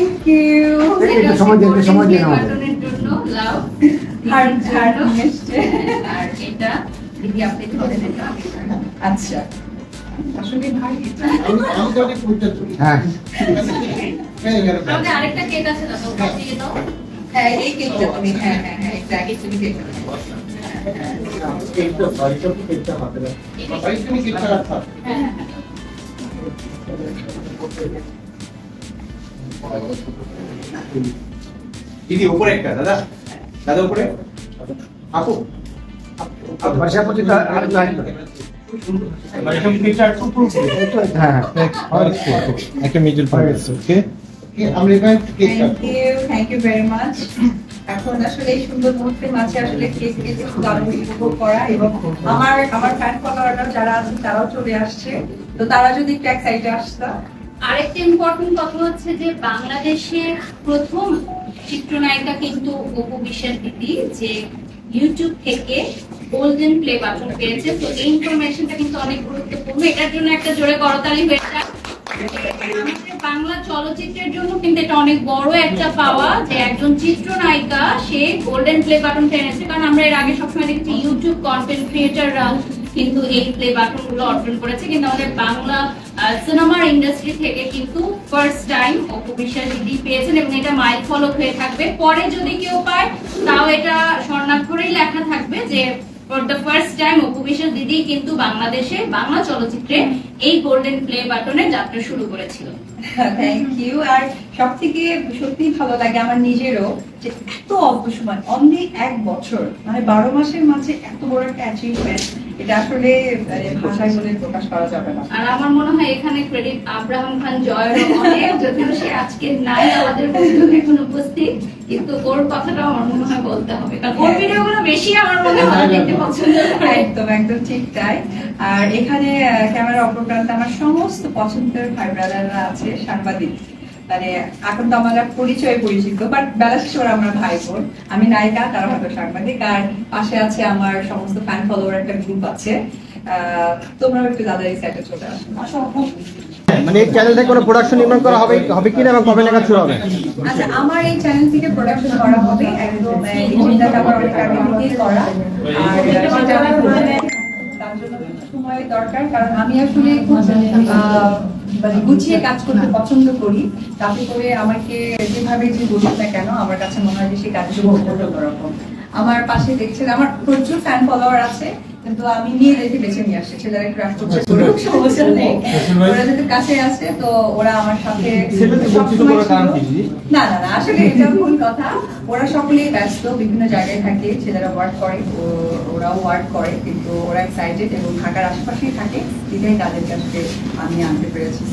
Thank you একটু সময় দিন, একটু সময় দিন আমাদের। হার্ট হার্ট আর এটা দিদি আপনি আচ্ছা আসলে ভাই এটা আমি আমি তো অনেক হ্যাঁ আমাদের আরেকটা কেক আছে না ওটা দিয়ে দাও হ্যাঁ এই কেকটা তুমি হ্যাঁ হ্যাঁ হ্যাঁ এটা আগে তুমি কেকটা কেকটা বাড়িতে কেকটা হাতে রাখ বাড়িতে তুমি কেকটা রাখা দিদি উপরে একটা দাদা। দাদা উপরে আপু। হ্যাঁ হ্যাঁ। এখানে আসলে এই সুন্দর মুহূর্তের মাঝে আসলে কেক কেটে দারুণ উপভোগ করা এবং আমার আমার ফ্যান ফলোয়াররা যারা আছে তারাও চলে আসছে। তো তারা যদি একটু এক সাইডে আসতো আরেকটা ইম্পর্টেন্ট কথা হচ্ছে যে বাংলাদেশের প্রথম চিত্রনায়িকা কিন্তু অপু বিশ্বাস দিদি, যে ইউটিউব থেকে গোল্ডেন প্লে বাটন পেয়েছে। তো এই ইনফরমেশনটা কিন্তু অনেক গুরুত্বপূর্ণ। এটার জন্য একটা জোরে করতালি হয়ে যায় বাংলা চলচ্চিত্রের জন্য কিন্তু এটা অনেক বড় একটা পাওয়া যে একজন চিত্রনায়িকা, সে গোল্ডেন প্লে বাটন এনেছে কারণ আমরা এর আগে সবসময় দেখছি ইউটিউব কন্টেন্ট ক্রিয়েটাররা কিন্তু এই প্লে বাটনগুলো অর্জন করেছে। কিন্তু আমাদের বাংলা সিনেমার ইন্ডাস্ট্রি থেকে কিন্তু ফার্স্ট টাইম অপু বিশ্বাস দিদি পেয়েছেন এবং এটা মাইল ফলক হয়ে থাকবে। পরে যদি কেউ পায়, তাও এটা স্বর্ণাক্ষরেই লেখা থাকবে যে for the first time Apu Biswas দিদি কিন্তু বাংলাদেশে বাংলা চলচ্চিত্রে এই গোল্ডেন প্লে বাটনে যাত্রা শুরু করেছিল। থ্যাংক ইউ আর সব থেকে সত্যি ভালো লাগে আমার নিজেরও যে এত অল্প সময় অনলি এক বছর মানে বারো মাসের মাঝে এত বড় একটা অ্যাচিভমেন্ট এটা আসলে মানে ভাষায় বলে প্রকাশ করা যাবে না। আর আমার মনে হয় এখানে ক্রেডিট আব্রাহাম খান জয়ের অনেক যদিও সে আজকে নাই আমাদের এখন উপস্থিত কিন্তু ওর কথাটাও আমার মনে হয় বলতে হবে। কারণ ওর ভিডিওগুলো বেশি আমার মনে হয় দেখতে পছন্দ একদম একদম ঠিক তাই। আর এখানে ক্যামেরা অপরপ্রান্তে আমার সমস্ত পছন্দের ভাই ব্রাদাররা আছে সাংবাদিক। মানে এখন তো আমরা পরিচয় পরিচিত বাট বেলা শেষে আমরা ভাই বোন আমি নায়িকা তারা হয়তো সাংবাদিক আর পাশে আছে আমার সমস্ত ফ্যান ফলোয়ার একটা গ্রুপ আছে। তোমরাও একটু দাদার এই সাইডে চলে আসো। মানে এই চ্যানেলে কোনো প্রোডাকশন নির্মাণ করা হবে হবে কিনা এবং কবে নাগাদ শুরু হবে? আচ্ছা আমার এই চ্যানেল থেকে প্রোডাকশন করা হবে একদম এই চিন্তাটা আমার অনেক আগে থেকেই করা। আর সময় দরকার, কারণ আমি আসলে খুব মানে গুছিয়ে কাজ করতে পছন্দ করি। তাতে করে আমাকে যেভাবে যে বলুক না কেন, আমার কাছে মনে হয় যে সেই কাজগুলো অন্যরকম আমার পাশে দেখছেন, আমার প্রচুর ফ্যান ফলোয়ার আছে। কিন্তু আমি নিয়ে রেখে বেছে নিয়ে আসছি ছেলেরা একটু করছে করুক, সমস্যা নেই। ওরা যদি কাছে আসে তো ওরা আমার সাথে না না না আসলে এটা ভুল কথা। ওরা সকলেই ব্যস্ত বিভিন্ন জায়গায় থাকে। ছেলেরা ওয়ার্ক করে ওরাও ওয়ার্ক করে কিন্তু ওরা এক্সাইটেড এবং ঢাকার আশেপাশেই থাকে। এটাই তাদের কাছে আমি আনতে পেরেছি।